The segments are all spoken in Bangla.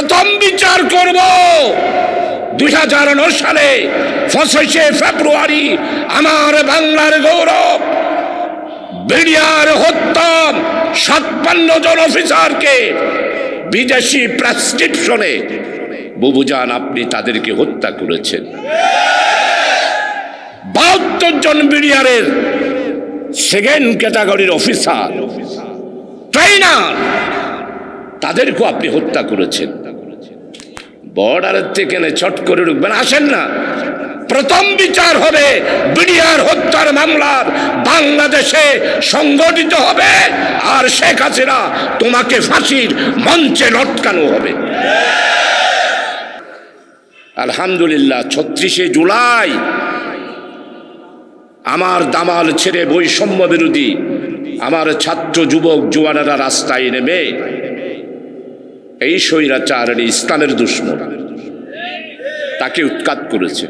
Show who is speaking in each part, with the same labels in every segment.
Speaker 1: প্রথম বিচার করব। দুই হাজার সালে পঁচিশে ফেব্রুয়ারি আমার বাংলার গৌরব, বিডিআর হত্যা সাতপান্ন জন অফিসারকে বিদেশি প্রেসক্রিপশনে বুবুজান আপনি তাদেরকে হত্যা করেছেন। বাহাত্তর জন বিডিআরের সেকেন্ড ক্যাটাগরির অফিসার ট্রেনার তাদেরকেও আপনি হত্যা করেছেন। বর্ডারের থেকে ছট করে ঢুকবেন। আসেন না। প্রথম বিচার হবে বিডিআর হত্যার মামলার। বাংলাদেশে সংগঠিত হবে আর শেখ হাসিনা তোমাকে ফাঁসির মঞ্চে লটকানো হবে। আলহামদুলিল্লাহ, ছত্রিশে জুলাই আমার দামাল ছেড়ে বৈষম্য বিরোধী আমার ছাত্র যুবক, জুয়ানেরা রাস্তায় নেমে এই স্বৈরাচারণী ইসলামের দুশ্মন। তাকে উৎখাত করেছে।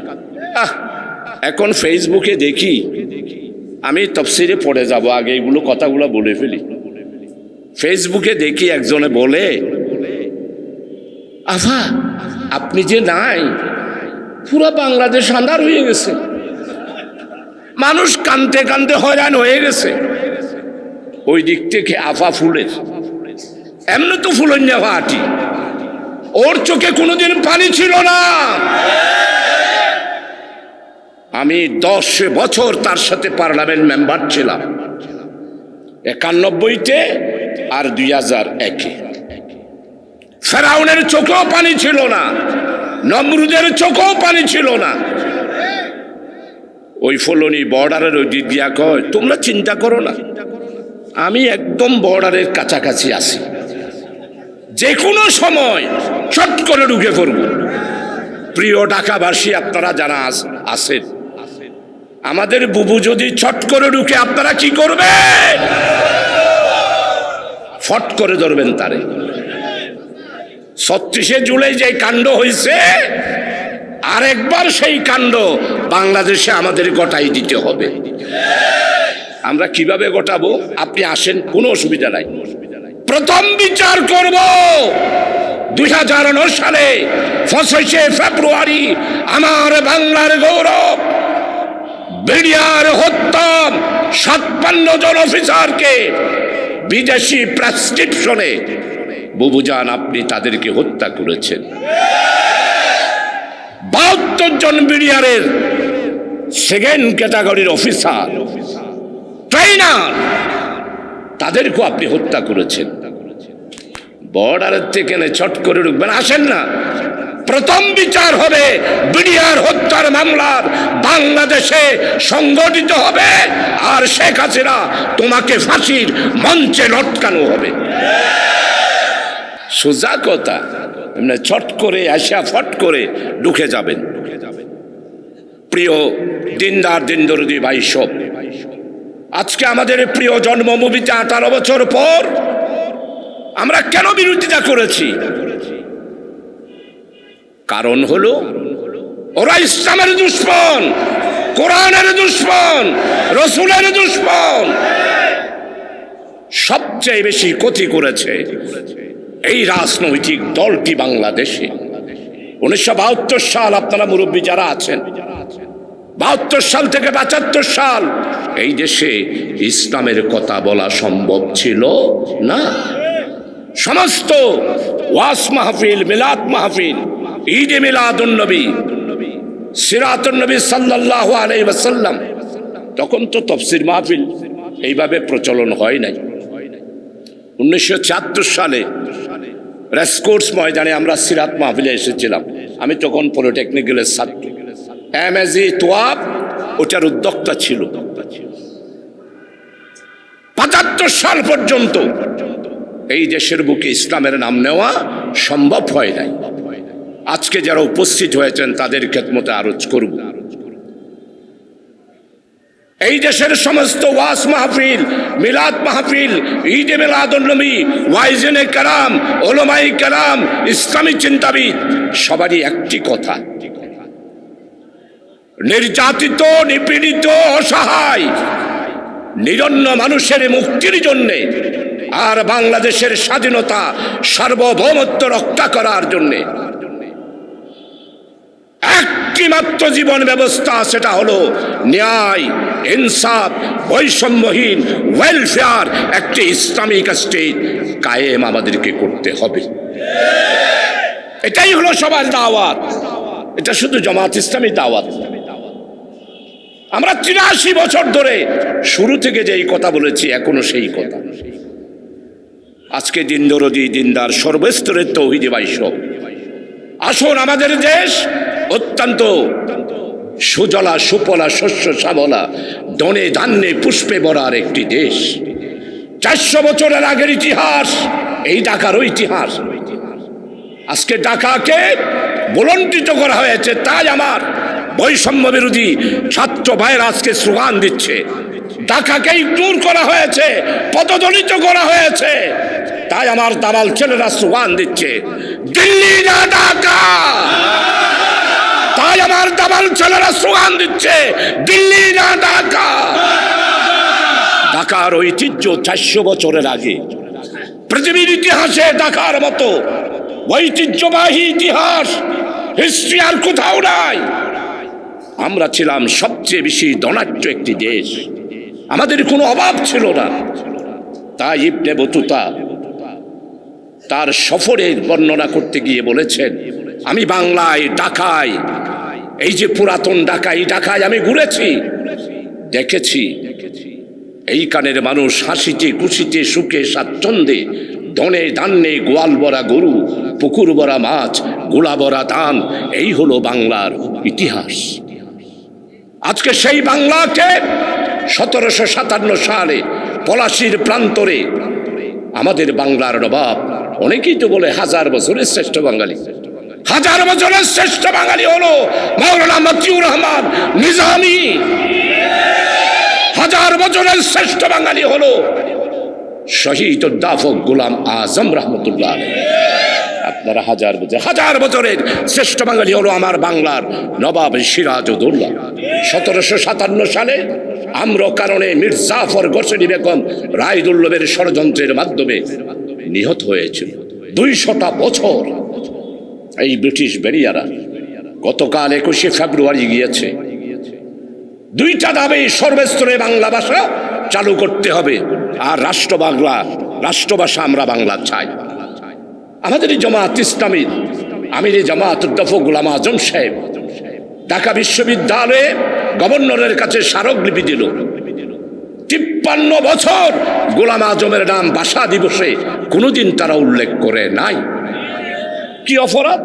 Speaker 1: আহ, এখন ফেসবুকে দেখি, আমি তফসিরে পড়ে যাব, আগে এগুলো কথাগুলো বলে ফেলি। ফেসবুকে দেখি একজনে বলে, আফা, আপনি যে নাই, পুরা বাংলাদেশ আন্ধার হয়ে গেছে। মানুষ কানতে কানতে হয়রান হয়ে গেছে। ওই দিক থেকে আফা ফুলের। এমনি তো ফুলন্যা হাঁটি ওর চোখে কোনোদিন পানি ছিল না। আমি দশ বছর তার সাথে পার্লামেন্ট মেম্বার ছিলাম। একানব্বইতে আর দুই হাজার একে। ফেরাউনের চোখেও পানি ছিল না। নমরুদের চোখেও পানি ছিল না। ওই ফলনি বর্ডারের ওই দিক দিয়া কয়, তোমরা চিন্তা করো না। আমি একদম বর্ডারের কাছাকাছি আছি। যে কোনো সময় চট করে ঢুকে পড়ব। প্রিয় ঢাকাবাসী, আপনারা যারা আছেন, আমাদের বুবু যদি ছট করে ঢুকে, আপনারা কি করবেন? ফট করে ধরবেন তারে। ছত্রিশে জুলাই যে কাণ্ড হয়েছে আরেকবার সেই কাণ্ড বাংলাদেশে আমাদের গটাই দিতে হবে। আমরা কীভাবে গোটাবো? আপনি আসেন, কোনো অসুবিধা নাই। প্রথম বিচার করব। দুই হাজার সালে পঁচিশে ফেব্রুয়ারি আমার বাংলার গৌরব, বিডিআর হত্যা সাতপান্ন জন অফিসারকে বিদেশি প্রেসক্রিপশনে, বুবুজান আপনি তাদেরকে হত্যা করেছেন। বাহাত্তর জন বিডিআরের সেকেন্ড ক্যাটাগরির অফিসার ট্রেনার তাদেরকেও আপনি হত্যা করেছেন। বর্ডারের থেকে ছট করে ঢুকবেন। আসেন না। প্রথম বিচার হবে বিডিআর হত্যার মামলার। বাংলাদেশে সংগঠিত হবে আর শেখ হাসিনা তোমাকে ফাঁসির মঞ্চে লটকানো হবে। সোজা কথা, এমনি ছট করে, আসিয়া ফট করে ঢুকে যাবেন। প্রিয় দিনদার, দিনদরদি ভাই সব, আজকে আমাদের প্রিয় জন্মভূমিতে আঠারো বছর পর আমরা কেন বিরোধিতা করেছি? কারণ হলো, ওরা ইসলামের দুশ্মন, কোরআনের দুশ্মন, রসুলের দুশ্মন। সবচেয়ে বেশি ক্ষতি করেছে এই রাজনৈতিক দলটি বাংলাদেশে। উনিশশো বাহাত্তর সাল আপনারা মুরব্বী যারা আছেন, বাহাত্তর সাল থেকে পঁচাত্তর সাল এই দেশে ইসলামের কথা বলা সম্ভব ছিল না? সমস্ত ওয়াস মাহফিল, মিলাদ মাহফিল, ঈদে মিলাদুন্নবী সিরাতুন্নবী সাল্লাহ আলাই ওয়াসাল্লাম। তখন তো তফসির মাহফিল এইভাবে প্রচলন হয় নাই। উনিশশো সালে রেসকোর্স ময়দানে আমরা সিরাত মাহফিলে এসেছিলাম। আমি তখন পলিটেকনিক্যালের ছাত্র। এম এজ ই তোয়াব, ওটার উদ্যোক্তা ছিল। পঁচাত্তর সাল পর্যন্ত এই দেশের বুকে ইসলামের নাম নেওয়া সম্ভব হয় নাই। আজকে যারা উপস্থিত হয়েছেন, তাদের খেদমতে আরজ করব। এই দেশের সমস্ত ওয়াস মাহফিল, মিলাদ মাহফিল, ঈদে মিলাদুন্নবী ওয়াইজেনে কালাম ওলমাই কালাম ইসলামী চিন্তাবিদ, সবারই একটি কথা। নির্যাতিত, নিপীড়িত, অসহায়, নিরন্ন মানুষের মুক্তির জন্যে আর বাংলাদেশের স্বাধীনতা সার্বভৌমত্ব রক্ষা করার জন্যে। একটি মাত্র জীবন ব্যবস্থা সেটা হলো ন্যায়, ইনসাফ, বৈষম্যহীন ওয়েলফেয়ার একটি ইসলামিক স্টেট কায়েম আমাদেরকে করতে হবে। এটাই হলো সবার দাওয়াত। এটা শুধু জামাত ইসলামী দাওয়াত। আমরা তিরাশি বছর ধরে শুরু থেকে যেই কথা বলেছি, এখনও সেই কথা। আজকে দিন দরদি দিনদার সর্বস্তরের তৌহিদি বাইশব আসুন আমাদের দেশ অত্যন্ত সুজলা, সুপলা, শস্য, শ্যামলা দনে ধান্যে, পুষ্পে ভরার একটি দেশ। চারশো বছরের আগের ইতিহাস, এই ঢাকারও ইতিহাস। আজকে ঢাকাকে বলন্টিত করা হয়েছে, তাই আমার বৈষম্য বিরোধী ছাত্র ভাইয়ের আজকে স্লোগান দিচ্ছে। ঢাকাকেই দূর করা হয়েছে, পদদলিত করা হয়েছে। তাই আমার দালাল ছেলেরা স্লোগান দিচ্ছে। দিল্লি না ঢাকা। তাই আমার দালাল ছেলেরা স্লোগান দিচ্ছে। দিল্লি না ঢাকা। ঢাকার ঐতিহ্য চারশো বছরের আগে। পৃথিবীর ইতিহাসে ঢাকার মতো ঐতিহ্যবাহী ইতিহাস হিস্ট্রি আর কোথাও নাই। আমরা ছিলাম সবচেয়ে বেশি ধনাঢ্য একটি দেশ। আমাদের কোনো অভাব ছিল না। তাই ইবনে বতুতা তার সফরের বর্ণনা করতে গিয়ে বলেছেন, আমি বাংলায়, ঢাকায়, এই যে পুরাতন ঢাকায় ঢাকায় আমি ঘুরেছি, দেখেছি, এই কানের মানুষ হাসিতে, খুশিতে, সুখে, স্বাচ্ছন্দ্যে, ধনে ধান্যে গোয়াল ভরা গরু, পুকুর বরা মাছ, গোলা বরা ধান, এই হলো বাংলার ইতিহাস। আজকে সেই বাংলাকে সতেরোশো সাতান্ন সালে পলাশির প্রান্তরে আমাদের বাংলার নবাব অনেকেই তো বলে হাজার বছরের শ্রেষ্ঠ বাঙালি। হাজার বছরের শ্রেষ্ঠ বাঙালি হলো মাওলানা মতিউর রহমান নিজামী। হাজার বছরের শ্রেষ্ঠ বাঙালি হলো শহীদ উদ্দাফক গোলাম আজম রহমতুল্লাহ। আপনারা হাজার বছর, হাজার বছরের শ্রেষ্ঠ বাঙালি হলো আমার বাংলার নবাব সিরাজউদ্দৌলা। সতেরোশো সাতান্ন সালে আম্র কারণে মির্জাফর গোসেনি বেগম রায়দুল্লভের ষড়যন্ত্রের মাধ্যমে নিহত হয়েছিল। দুইশটা বছর এই ব্রিটিশ বেরিয়ারা গতকাল একুশে ফেব্রুয়ারি গিয়েছে। দুইটা দাবি সর্বস্তরে বাংলা ভাষা চালু করতে হবে আর রাষ্ট্র বাংলা রাষ্ট্রভাষা আমরা বাংলা চাই। আমাদের জামাত ইসলামী, আমির জামাত উদ্দফ গুলাম আজম সাহেব ঢাকা বিশ্ববিদ্যালয়ে গভর্নরের কাছে স্মারকলিপি দিল। তিপ্পান্ন বছর গোলাম আজমের নাম ভাষা দিবসে কোনোদিন তারা উল্লেখ করে নাই। কি অপরাধ?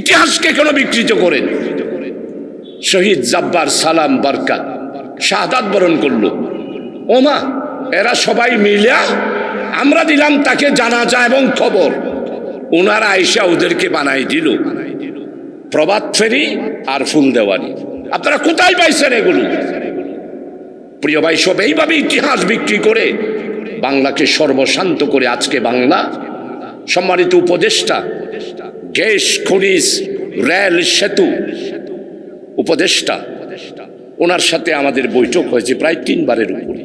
Speaker 1: ইতিহাসকে কেন বিকৃত করেন শহীদ জাব্বার সালাম বরকাত, শাহাদাত বরণ করল। ওমা, এরা সবাই মিলিয়া আমরা দিলাম তাকে জানাজা এবং খবর। ওনারা আইসা ওদেরকে বানাই দিল। প্রবাদ ফেরি আর ফুল দেওয়ানি আপনারা কোথায় পাইছেন এগুলো? প্রিয় ভাই, সব এইভাবে ইতিহাস বিক্রি করে বাংলাকে সর্বশান্ত করে আজকে বাংলা সম্মানিত উপদেষ্টা, গ্যাস, খনিজ, রেল, সেতু উপদেষ্টা, ওনার সাথে আমাদের বৈঠক হয়েছে প্রায় তিনবারের উপরে।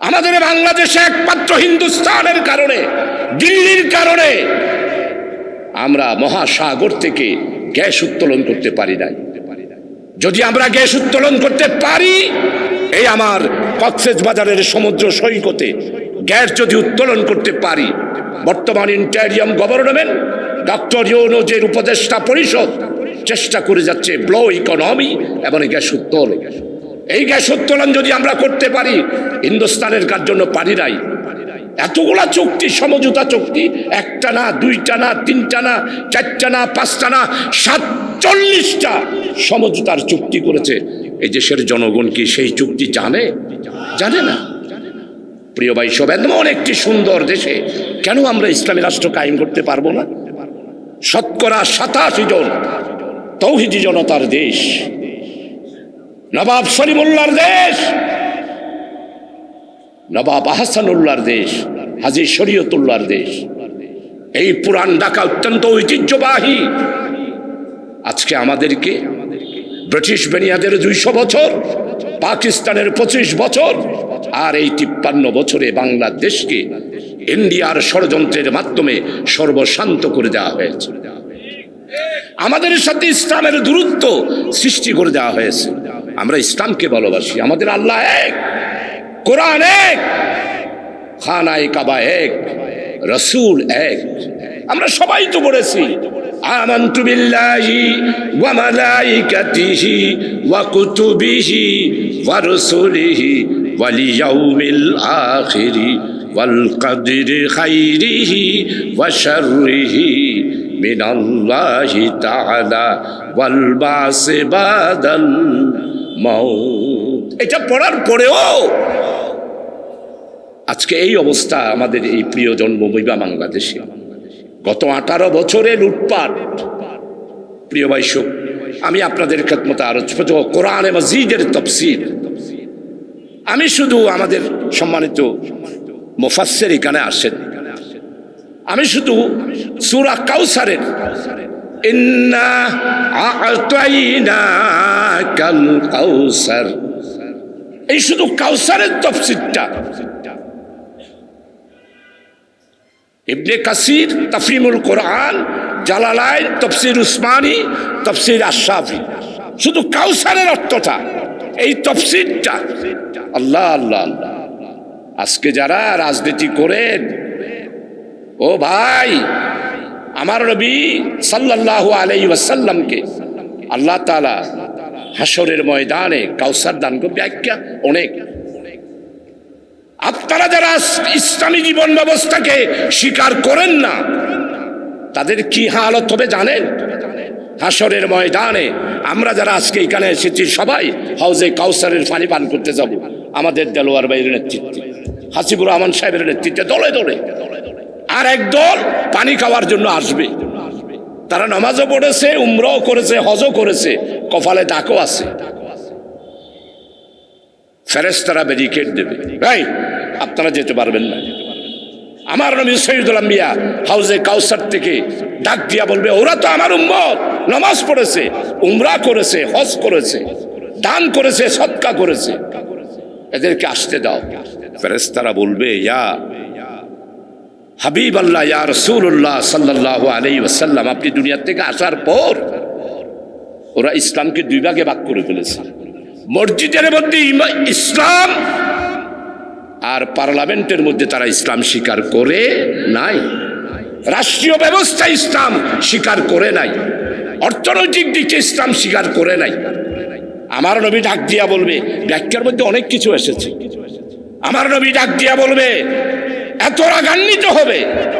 Speaker 1: আমাদের বাংলাদেশে একমাত্র হিন্দুস্তানের কারণে, দিল্লির কারণে আমরা মহাসাগর থেকে গ্যাস উত্তোলন করতে পারি নাই। যদি আমরা গ্যাস উত্তোলন করতে পারি, এই আমার কক্সেস বাজারের সমুদ্র সৈকতে গ্যাস যদি উত্তোলন করতে পারি, বর্তমান ইন্টারিয়াম গভর্নমেন্ট, ডক্টর ইউনুজের উপদেষ্টা পরিষদ চেষ্টা করে যাচ্ছে ব্লো ইকোনমি এবং গ্যাস উত্তোলন। এই গ্যাস উত্তোলন যদি আমরা করতে পারি, হিন্দুস্তানের কার জন্য পারি নাই? এতগুলা চুক্তি, সমঝোতা চুক্তি, একটা না, দুইটা না, তিনটা না, চারটা না, পাঁচটা না, সাতচল্লিশটা সমঝোতার চুক্তি করেছে। এই দেশের জনগণ কি সেই চুক্তি জানে? জানে না। প্রিয় ভাই, সব এমন একটি সুন্দর দেশে কেন আমরা ইসলামী রাষ্ট্র কায়েম করতে পারব না? শতকরা সাতাশি জন তৌহিদি জনতার দেশ, নবাব সলিমুল্লার দেশ নবাব আহসানুল্লাহর দেশ, হাজি শরীয়তুল্লাহর দেশ। এই পুরান ঢাকা অত্যন্ত ঐতিহ্যবাহী। আজকে আমাদেরকে ব্রিটিশ বেনিয়াদের দুইশো বছর, পাকিস্তানের পঁচিশ বছর, আর এই তিপ্পান্ন বছরে বাংলাদেশকে ইন্ডিয়ার ষড়যন্ত্রের মাধ্যমে সর্বশান্ত করে দেওয়া হয়েছে। আমাদের সাথে ইসলামের দূরত্ব সৃষ্টি করে দেওয়া হয়েছে। আমরা ইসলামকে ভালোবাসি, আমাদের আল্লাহ এক। কোরআন এক খানায় কাবা এক রসুল এক আমরা সবাই তো পড়েছি আমান্তু বিল্লাহি ওয়া মালাইকাতিহি ওয়া কুতুবিহি ওয়া রুসুলিহি ওয়াল ইয়াউমিল আখিরি ওয়াল কদরি খাইরিহি ওয়া শাররিহি من الله تعالى والبعث بعد الموت এটা পড়ার পরেও আজকে এই অবস্থা আমাদের এই প্রিয় জন্মভূমি বা বাংলাদেশে। গত আঠারো বছরে লুটপাট। প্রিয় বাইশক আমি আপনাদের খেদমতে আরও কোরআনে মসজিদের তফসির আমি শুধু আমাদের সম্মানিত মোফাসের এখানে আসেন। আমি শুধু সুরা কাউসারের এই শুধু কাউসারের তফসিরটা ইবনে কাসির, তফরিমুল কোরআন, জালালাইন, তফসির উসমানী, তফসির আশাফি শুধু কাউসারের অর্থটা, এই তফসিরটা। আল্লাহ আল্লাহ আল্লাহ। আজকে যারা রাজনীতি করেন, ও ভাই, আমার নবী সাল্লাল্লাহু আলাইহি ওয়াসাল্লামকে আল্লাহ তালা হাসরের ময়দানে কাউসার দান করবে। ব্যাখ্যা অনেক। আপনারা যারা ইসলামী জীবন ব্যবস্থাকে স্বীকার করেন না, তাদের কি হালত হবে জানেন? হাসরের ময়দানে আমরা যারা আজকে এখানে এসেছি, সবাই হাউজে কাউসারের পানি পান করতে যাব। আমাদের দেলোয়ার বাইরের নেতৃত্বে, হাসিবুর রহমান সাহেবের নেতৃত্বে, দলে দলে। আর একদল পানি খাওয়ার জন্য আসবে। তারা নামাজও পড়েছে, উমরাও করেছে, হজও করেছে, কপালে ডাকও আছে। ফেরেস্তারা ব্যারিকেড দেবে। ভাই আপনারা যেতে পারবেন না। আমার নবী সৈয়দুল আম্বিয়া হাউজে কাউসার থেকে ডাক দিয়া বলবে, ওরা তো আমার উম্মত। নামাজ পড়েছে, উমরা করেছে, হজ করেছে, দান করেছে সৎকা করেছে। এদেরকে আসতে দাও। ফেরেস্তারা বলবে, ইয়া হাবিব আল্লাহ ইয়া রসুল্লাহ সাল্লাহ আলাই ওসাল্লাম আপনি দুনিয়ার থেকে আসার পর ওরা ইসলামকে দুই ভাগে ভাগ করে ফেলেছে। মসজিদের মধ্যে ইসলাম আর পার্লামেন্টের মধ্যে তারা ইসলাম স্বীকার করে নাই। রাষ্ট্রীয় ব্যবস্থা ইসলাম স্বীকার করে নাই। অর্থনৈতিক দিকে ইসলাম স্বীকার করে নাই। আমার নবী ডাক দিয়া বলবে, ব্যাখ্যার মধ্যে অনেক কিছু এসেছে। আমার নবী ডাক দিয়া বলবে এত রাগান্বিত হবে।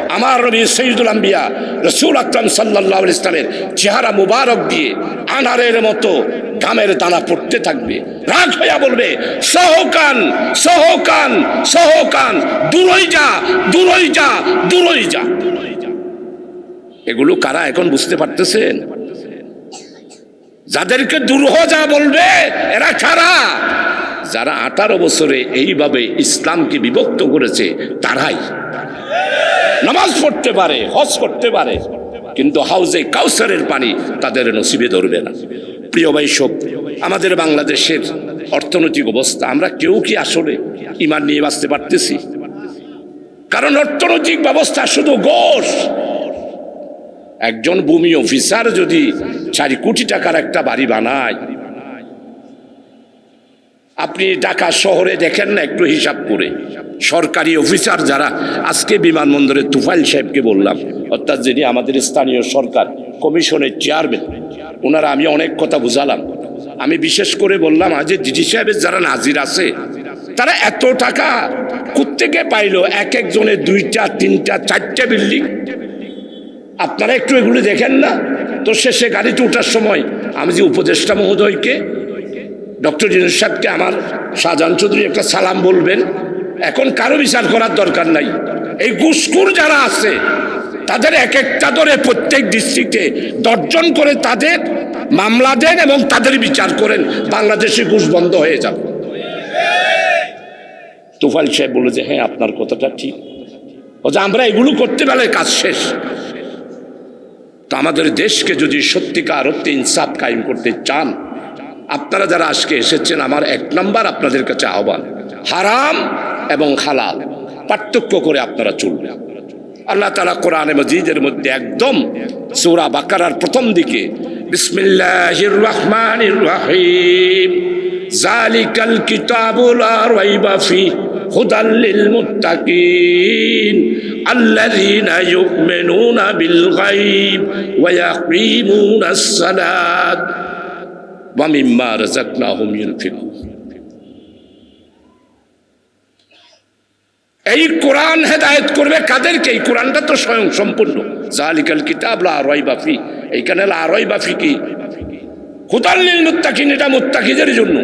Speaker 1: আমার নবী সৈয়দুল আম্বিয়া রসুল আকরাম সাল্লাহ ইসলামের চেহারা মুবারক দিয়ে আনারের মতো ঘামের দানা পড়তে থাকবে। রাগ হইয়া বলবে, সহকান সহকান সহকান, দূরই যা দূরই যা দূরই যা। এগুলো কারা এখন বুঝতে পারতেছেন? যাদেরকে দুরূহ যা বলবে, এরা কারা যারা আঠারো বছরে এইভাবে ইসলামকে বিভক্ত করেছে, তারাই। নামাজ পড়তে পারে, হজ করতে পারে, কিন্তু হাউজে কাউসারের পানি তাদের নসিবে ধরবে না। প্রিয় সব, আমাদের বাংলাদেশের অর্থনৈতিক অবস্থা, আমরা কেউ কি আসলে ইমান নিয়ে বাঁচতে পারতেছি? কারণ অর্থনৈতিক ব্যবস্থা শুধু গোষ একজন ভূমি অফিসার যদি চারি কোটি টাকার একটা বাড়ি বানায় আপনি ঢাকা শহরে দেখেন না, একটু হিসাব করে। সরকারি অফিসার যারা, আজকে বিমানবন্দরে তুফাইল সাহেবকে বললাম, অর্থাৎ যিনি আমাদের স্থানীয় সরকার, কমিশনের চেয়ারম্যান, ওনারা আমি অনেক কথা বুঝালাম। আমি বিশেষ করে বললাম আজ ডিজি সাহেবের যারা নাজির আছে, তারা এত টাকা কোত্থেকে পাইলো? এক একজনের দুইটা, তিনটা, চারটা বিল্ডিং? আপনারা একটু এগুলো দেখেন না? তো শেষে গাড়িতে ওঠার সময়, আমি যে উপদেষ্টা মহোদয়কে ডক্টর জিনুস সাহেবকে আমার শাহজাহান চৌধুরী একটা সালাম বলবেন। এখন কারও বিচার করার দরকার নাই। এই ঘুষখুর যারা আছে, তাদের এক একটা ধরে প্রত্যেক ডিস্ট্রিক্টে দর্জন করে তাদের মামলা দেন এবং তাদের বিচার করেন। বাংলাদেশে ঘুষ বন্ধ হয়ে যাবে। তুফাইল সাহেব বলে যে হ্যাঁ আপনার কথাটা ঠিক। ও যে, আমরা এগুলো করতে পারলে কাজ শেষ। তো আমাদের দেশকে যদি সত্যিকার অর্থে ইনসাফ কায়েম করতে চান আপনারা যারা আজকে এসেছেন, আমার এক নম্বর আপনাদের কাছে আহ্বান। হারাম এবং হালাল, পার্থক্য করে আপনারা চলবেন আল্লাহ তালা কোরআনে মজিদের মধ্যে একদম সূরা বাকারার প্রথম দিকে বিসমিল্লাহির জালিকাল লিল মুত্তাকিন ওয়া ওয়া মিম্মা রাযাকনাহুম ইউনফিকুন এই কোরআন হেদায়েত করবে কাদেরকে? এই কোরআনটা তো স্বয়ং সম্পূর্ণ। জালিকাল কিতাব লা রাইবা ফি। এইখানে লা রাইবা ফি কি? হুদাল্লিল মুত্তাকিন, এটা মুত্তাকিদের জন্য।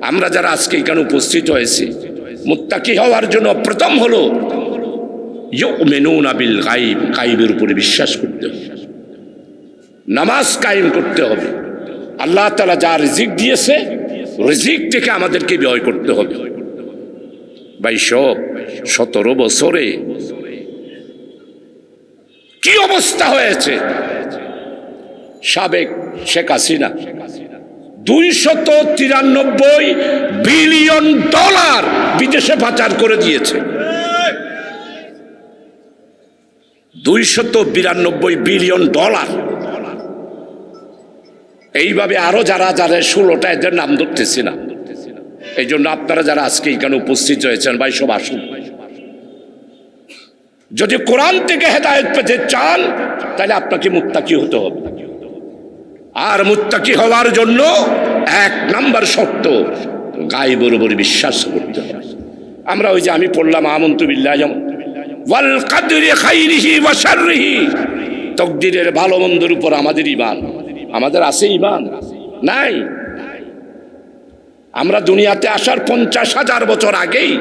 Speaker 1: আমরা যারা আজকে এখানে উপস্থিত হয়েছি, মুত্তাকি হওয়ার জন্য প্রথম হলো, ইউমিনুনা বিল গাইব। গাইবের উপরে বিশ্বাস করতে হবে। নামাজ কায়েম করতে হবে। আল্লাহ তালা যা রিজিক দিয়েছে, রিজিক থেকে আমাদেরকে ব্যয় করতে হবে। বাইশ সতেরো বছরে কি অবস্থা হয়েছে? সাবেক শেখ হাসিনা দুইশত তিরানব্বই বিলিয়ন ডলার বিদেশে পাচার করে দিয়েছে। দুইশত বিরানব্বই বিলিয়ন ডলার এইভাবে আরও যারা যারা ষোলোটা এদের নাম ধরতেছি না। এই জন্য আপনারা যারা আজকে এখানে উপস্থিত হয়েছেন, ভাই, সব আসুন। যদি কোরআন থেকে হেদায়ত পেতে চান, তাহলে আপনাকে মুত্তাকি হতে হবে। আর মুত্তাকি হওয়ার জন্য এক নাম্বার শর্ত, গায়েবের উপর বিশ্বাস করতে হবে। আমরা ওই যে আমি পড়লাম, আমন্তু বিল্লাহ যেমন ওয়াল কাদরি খাইরিহি ওয়া শাররিহি। তকদিরের ভালো মন্দের উপর আমাদের ইমান আমাদের আছে ইমান? নাই। আমরা দুনিয়াতে আসার পঞ্চাশ হাজার বছর আগেই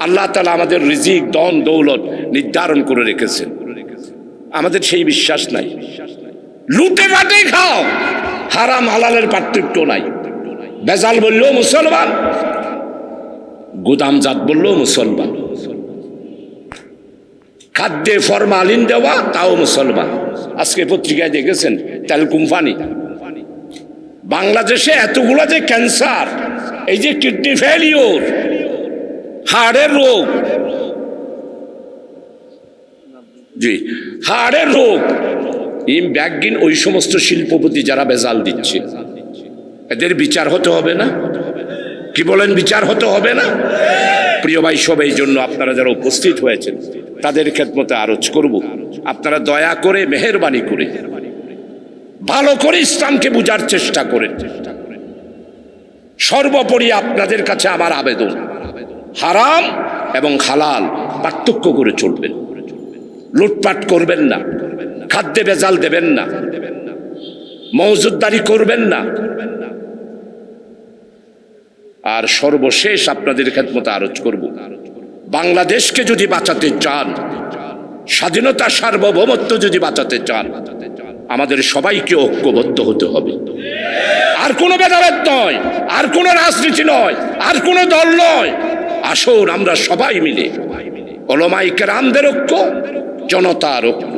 Speaker 1: আল্লাহ তালা আমাদের রিজিক দন দৌলত নির্ধারণ করে রেখেছেন। আমাদের সেই বিশ্বাস নাই। লুটে বাটে খাও। হারাম, হালালের পার্থক্য নাই। বেজাল বললেও মুসলমান, গুদামজাত বললেও মুসলমান। খাদ্যে ফরমালিন দেওয়া, তাও মুসলমান। আজকে পত্রিকায় দেখেছেন, তেল কোম্পানি। বাংলাদেশে এতগুলো যে ক্যান্সার, এই যে কিডনি ফেলিওর হাড়ের রোগ। জি, হাড়ের রোগ। ইম ব্যাগিন ওই সমস্ত শিল্পপতি যারা বেজাল দিচ্ছে। এদের বিচার হতে হবে না? কি বলেন, বিচার হতে হবে না? প্রিয় ভাই, সব এই জন্য আপনারা যারা উপস্থিত হয়েছেন, তাদের খেদমতে আরজ করব। আপনারা দয়া করে, মেহরবানি করে, ভালো করে ইসলামকে বুঝার চেষ্টা করেন। সর্বোপরি আপনাদের কাছে আমার আবেদন, হারাম এবং হালাল পার্থক্য করে চলবেন। লুটপাট করবেন না, খাদ্যে বেজাল দেবেন না, মৌজুদদারি করবেন না আর সর্বশেষ আপনাদের খেদমত আরজ করব। বাংলাদেশকে যদি বাঁচাতে চান, স্বাধীনতা সার্বভৌমত্ব যদি বাঁচাতে চান, আমাদের সবাইকে ঐক্যবদ্ধ হতে হবে। আর কোনো ভেদাভেদ নয়, আর কোনো রাজনীতি নয়, আর কোনো দল নয়। আসুন আমরা সবাই মিলে অলমাইকে রামদের ঐক্য, জনতার ঐক্য।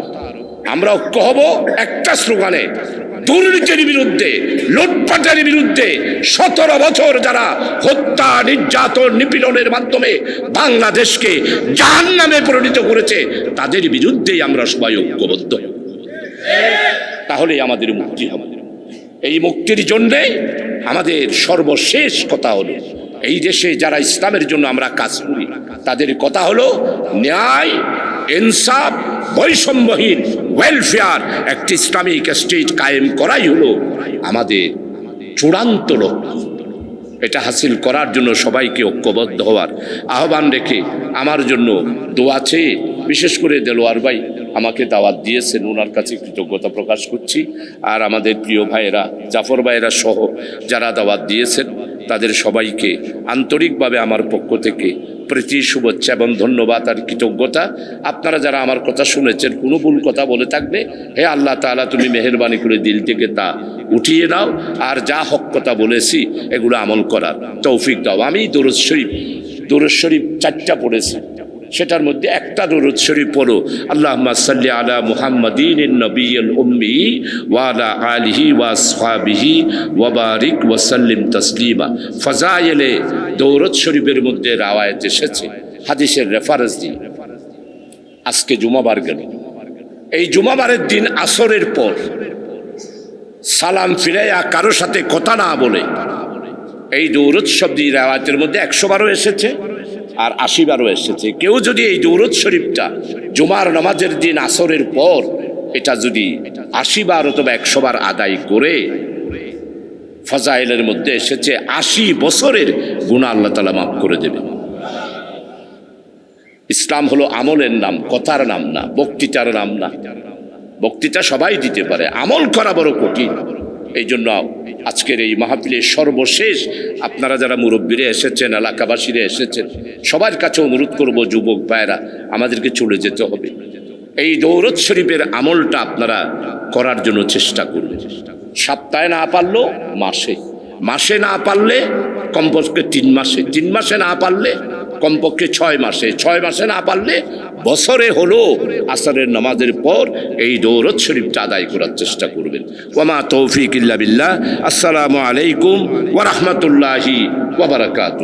Speaker 1: আমরা ঐক্য হব একটা স্লোগানে। দুর্নীতির বিরুদ্ধে, লুটপাটের বিরুদ্ধে সতেরো বছর যারা হত্যা, নির্যাতন, নিপীড়নের মাধ্যমে বাংলাদেশকে জাহান নামে পরিণত করেছে, তাদের বিরুদ্ধেই আমরা সবাই ঐক্যবদ্ধ। তাহলে আমাদের মুক্তি হবে। এই মুক্তির জন্যে আমাদের সর্বশেষ কথা হলো, এই দেশে যারা ইসলামের জন্য আমরা কাজ করি, তাদের কথা হলো ন্যায় ইনসাফ, বৈষম্যহীন ওয়েলফেয়ার একটি ইসলামিক স্টেট কায়েম করাই হলো আমাদের চূড়ান্ত লক্ষ্য। এটা হাসিল করার জন্য সবাইকে ঐক্যবদ্ধ হওয়ার আহ্বান রেখে আমার জন্য দোয়া চেয়ে বিশেষ করে দেলোয়ার ভাই আমাকে দাওয়াত দিয়েছেন ওনার কাছে কৃতজ্ঞতা প্রকাশ করছি। আর আমাদের প্রিয় ভাইয়েরা, জাফর ভাইয়েরা সহ যারা দাওয়াত দিয়েছেন, তাদের সবাইকে আন্তরিকভাবে আমার পক্ষ থেকে প্রীতি, শুভেচ্ছা এবং ধন্যবাদ আর কৃতজ্ঞতা। আপনারা যারা আমার কথা শুনেছেন, কোনো ভুল কথা বলে থাকবে, হে আল্লাহ তাআলা, তুমি মেহরবানি করে দিল থেকে তা উঠিয়ে নাও। আর যা হক কথা বলেছি, এগুলো আমল করার তৌফিক দাও। আমি দরুদ শরীফ দরুদ শরীফ চারটা পড়েছি। সেটার মধ্যে একটা দরুদ শরীফ পড়ো। আল্লাহ সাল্লি আলা মুহাম্মাদিন নবীল উম্মি ওয়ালা আলিহি ওয়া সাহাবিহি ওয়াবারিক ওয়াসাল্লিম তসলিমা। ফজাইলে দৌরত শরীফের মধ্যে রাওয়ায়ত এসেছে। হাদিসের রেফারেন্স দিয়ে। আজকে জুমাবার গেল। এই জুমাবারের দিন আসরের পর সালাম ফিরাইয়া কারোর সাথে কথা না বলে এই দৌরত শব্দ রেওয়ায়তের মধ্যে একশো বারও এসেছে। আর আশি বারও এসেছে কেউ যদি এই দৌরত শরীফটা জুমার নামাজের দিন আসরের পর এটা যদি আশি বার অথবা একশো বার আদায় করে, ফজাইলের মধ্যে এসেছে আশি বছরের গুণা আল্লাহ তালা মাফ করে দেবে। ইসলাম হলো আমলের নাম, কথার নাম না, বক্তৃতার নাম না। বক্তৃতা সবাই দিতে পারে, আমল করা বড় কঠিন। এই জন্য আজকের এই মাহফিলের সর্বশেষ আপনারা যারা মুরব্বীরা এসেছেন, এলাকাবাসীরা এসেছেন, সবার কাছে অনুরোধ করব, যুবক ভাইয়েরা, আমাদেরকে চলে যেতে হবে। এই দৌরত শরীফের আমলটা আপনারা করার জন্য চেষ্টা করবেন সপ্তাহে না পারলেও মাসে। মাসে না পারলে কমপক্ষে তিন মাসে। তিন মাসে না পারলে কমপক্ষে ছয় মাসে। ছয় মাসে না পারলে বছরে হলো আসারের নামাজের পর এই দৌরত শরীফটা আদায় করার চেষ্টা করবেন। ওমা তৌফিক ইল্লা বিল্লাহ। আসসালামু আলাইকুম ওয়া রাহমাতুল্লাহি ওয়া বারাকাতুহু।